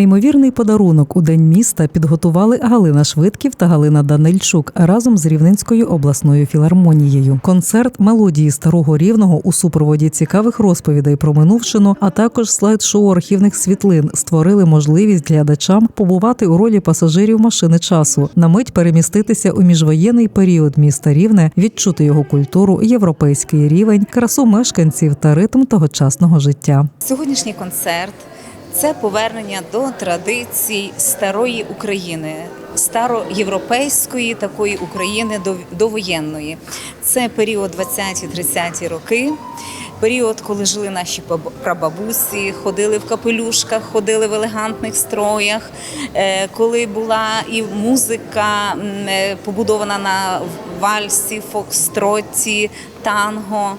Неймовірний подарунок у день міста підготували Галина Швидків та Галина Данильчук разом з Рівненською обласною філармонією. Концерт мелодії старого рівного у супроводі цікавих розповідей про минувшину, а також слайд-шоу архівних світлин створили можливість глядачам побувати у ролі пасажирів машини часу, на мить переміститися у міжвоєнний період міста Рівне, відчути його культуру, європейський рівень, красу мешканців та ритм тогочасного життя. Сьогоднішній концерт це повернення до традицій старої України, староєвропейської такої України до- довоєнної. Це період 20-30 роки. Період, коли жили наші баб- прабабусі, ходили в капелюшках, ходили в елегантних строях, е, коли була і музика е, побудована на вальсі, фокстроті, танго.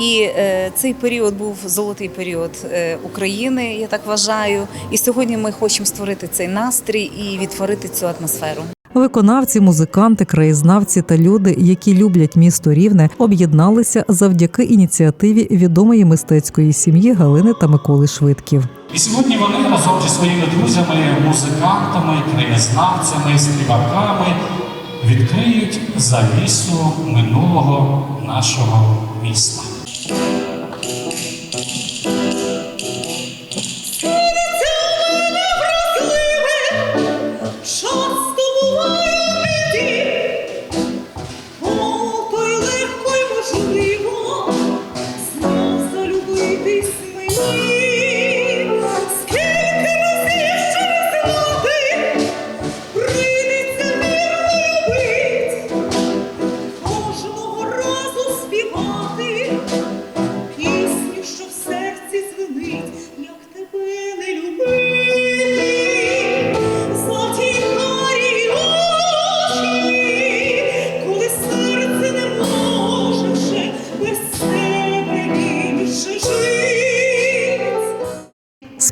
І е, цей період був золотий період е, України, я так вважаю. І сьогодні ми хочемо створити цей настрій і відтворити цю атмосферу. Виконавці, музиканти, краєзнавці та люди, які люблять місто Рівне, об'єдналися завдяки ініціативі відомої мистецької сім'ї Галини та Миколи Швидків. І сьогодні вони разом зі своїми друзями, музикантами, краєзнавцями, співаками відкриють завісу минулого нашого міста. Thank you.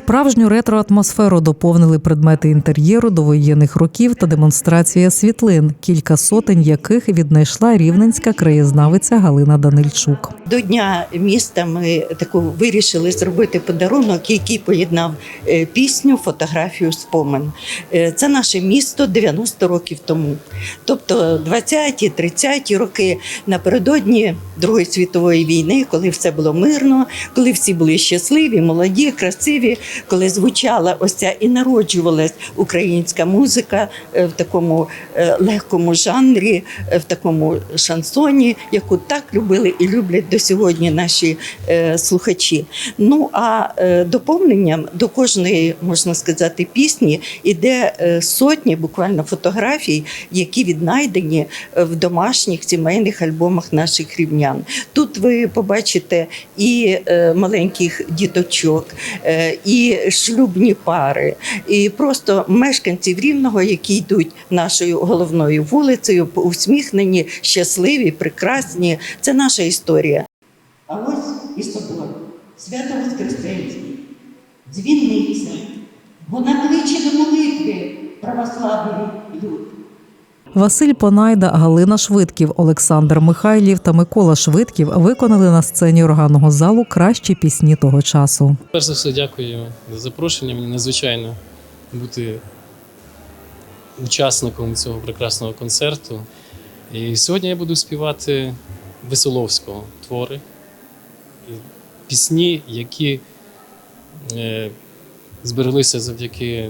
Справжню ретро-атмосферу доповнили предмети інтер'єру довоєнних років та демонстрація світлин, кілька сотень яких віднайшла рівненська краєзнавиця Галина Данильчук. До дня міста ми таку вирішили зробити подарунок, який поєднав е, пісню, фотографію, спомин. Е, Це наше місто 90 років тому. Тобто 20-ті, 30-ті роки напередодні Другої світової війни, коли все було мирно, коли всі були щасливі, молоді, красиві, коли звучала ось ця і народжувалась українська музика е, в такому е, легкому жанрі, е, в такому шансоні, яку так любили і люблять до сьогодні наші слухачі. Ну а доповненням до кожної, можна сказати, пісні іде сотні буквально фотографій, які віднайдені в домашніх сімейних альбомах наших рівнян. Тут ви побачите і маленьких діточок, е, шлюбні пари, і просто мешканців рівного, які йдуть нашою головною вулицею, усміхнені, щасливі, прекрасні. Це наша історія. А ось і собор, свято Воскресенський, дзвіниця, вона кличе до молитви православний люд. Василь Понайда, Галина Швидків, Олександр Михайлів та Микола Швидків виконали на сцені органного залу кращі пісні того часу. Перш за все, дякую за запрошення. Мені надзвичайно бути учасником цього прекрасного концерту. І сьогодні я буду співати Веселовського твори, пісні, які е, збереглися завдяки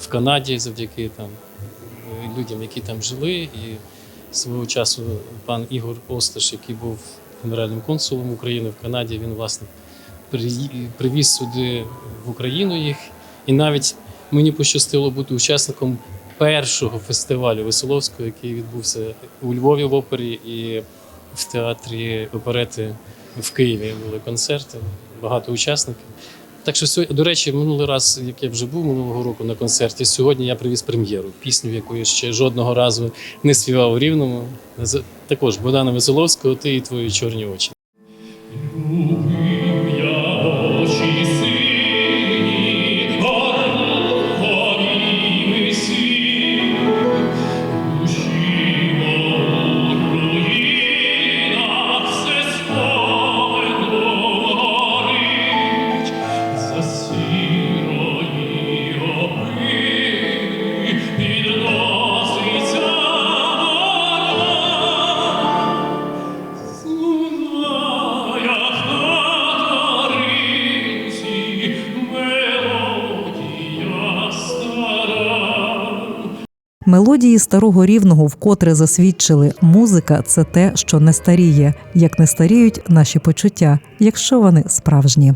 в Канаді, завдяки там, людям, які там жили. І свого часу пан Ігор Осташ, який був генеральним консулом України в Канаді, він власне привіз сюди в Україну їх. І навіть мені пощастило бути учасником першого фестивалю Веселовського, який відбувся у Львові в опері і в театрі оперети в Києві були концерти, багато учасників. Так що до речі, минулий раз, як я вже був минулого року на концерті, сьогодні я привіз прем'єру, пісню, яку я ще жодного разу не співав у Рівному. Також Богдана Веселовського, ти і твої чорні очі. Мелодії старого рівного вкотре засвідчили, музика це те, що не старіє, як не старіють наші почуття, якщо вони справжні.